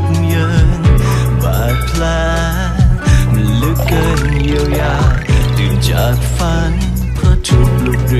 บเยินบาดแผลมันลึกเกินเยียวยาตื่นจากฝันเพราะถูกลุกเรื